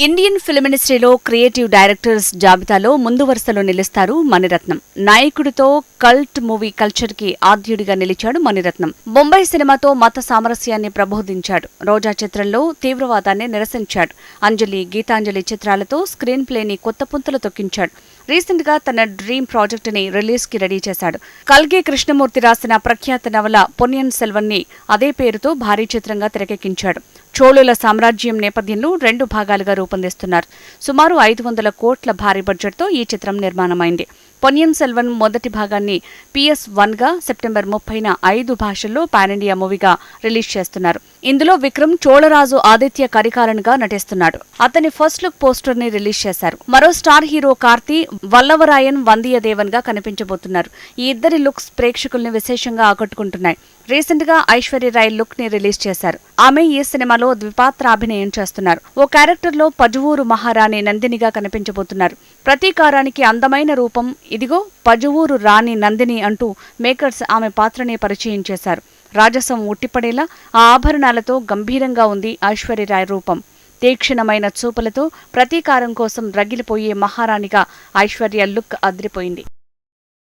Indian film ఇండస్ట్రీలో creative directors జాబితాలో ముందు వరుసలో నిలుస్తారు మణిరత్నం. నాయకుడితో కల్ట్ మూవీ కల్చర్కి ఆద్యుడిగా నిలిచాడు మణిరత్నం. బొంబాయి సినిమాతో మత సామరస్యాన్ని ప్రబోధించాడు. రోజా చిత్రంలో తీవ్రవాదాన్ని నిరసించాడు. అంజలి గీతాంజలి చిత్రాలతో స్క్రీన్ ప్లేని కొత్త పుంతలు తొక్కించాడు. రీసెంట్గా తన డ్రీమ్ ప్రాజెక్ట్ని రిలీజ్కి రెడీ చేశాడు. కల్గే కృష్ణమూర్తి రాసిన ప్రఖ్యాత నవల పొన్నియన్ సెల్వన్ని అదే పేరుతో భారీ చిత్రంగా తెరకెక్కించాడు. చోళుల సామ్రాజ్యం నేపథ్యంలో రెండు భాగాలుగా రూపొందిస్తున్నారు. సుమారు ఐదు వందల కోట్ల భారీ బడ్జెట్తో ఈ చిత్రం నిర్మాణమైంది. పొన్నియన్ సెల్వన్ మొదటి భాగాన్ని పిఎస్ వన్గా సెప్టెంబర్ ముప్పైన ఐదు భాషల్లో పాన్ ఇండియా మూవీగా రిలీజ్ చేస్తున్నారు. ఇందులో విక్రమ్ చోళరాజు ఆదిత్య కరికాలన్గా నటిస్తున్నాడు. అతని ఫస్ట్ లుక్ పోస్టర్ని రిలీజ్ చేశారు. మరో స్టార్ హీరో కార్తీ వల్లవరాయన్ వందియదేవన్గా కనిపించబోతున్నారు. ఈ ఇద్దరి లుక్స్ ప్రేక్షకుల్ని విశేషంగా ఆకట్టుకుంటున్నాయి. రీసెంట్గా ఐశ్వర్యరాయ్ లుక్ని రిలీజ్ చేశారు. ఆమె ఈ సినిమాలో ద్విపాత్రాభినయం చేస్తున్నారు. ఓ క్యారెక్టర్లో పజువూరు మహారాణి నందినిగా కనిపించబోతున్నారు. ప్రతీకారానికి అందమైన రూపం ఇదిగో పజువూరు రాణి నందిని అంటూ మేకర్స్ ఆమె పాత్రని పరిచయం చేశారు. రాజసం ఉట్టిపడేలా ఆ ఆభరణాలతో గంభీరంగా ఉంది ఐశ్వర్యరాయ్ రూపం. తీక్షణమైన చూపులతో ప్రతీకారం కోసం రగిలిపోయే మహారాణిగా ఐశ్వర్య లుక్ అదిరిపోయింది.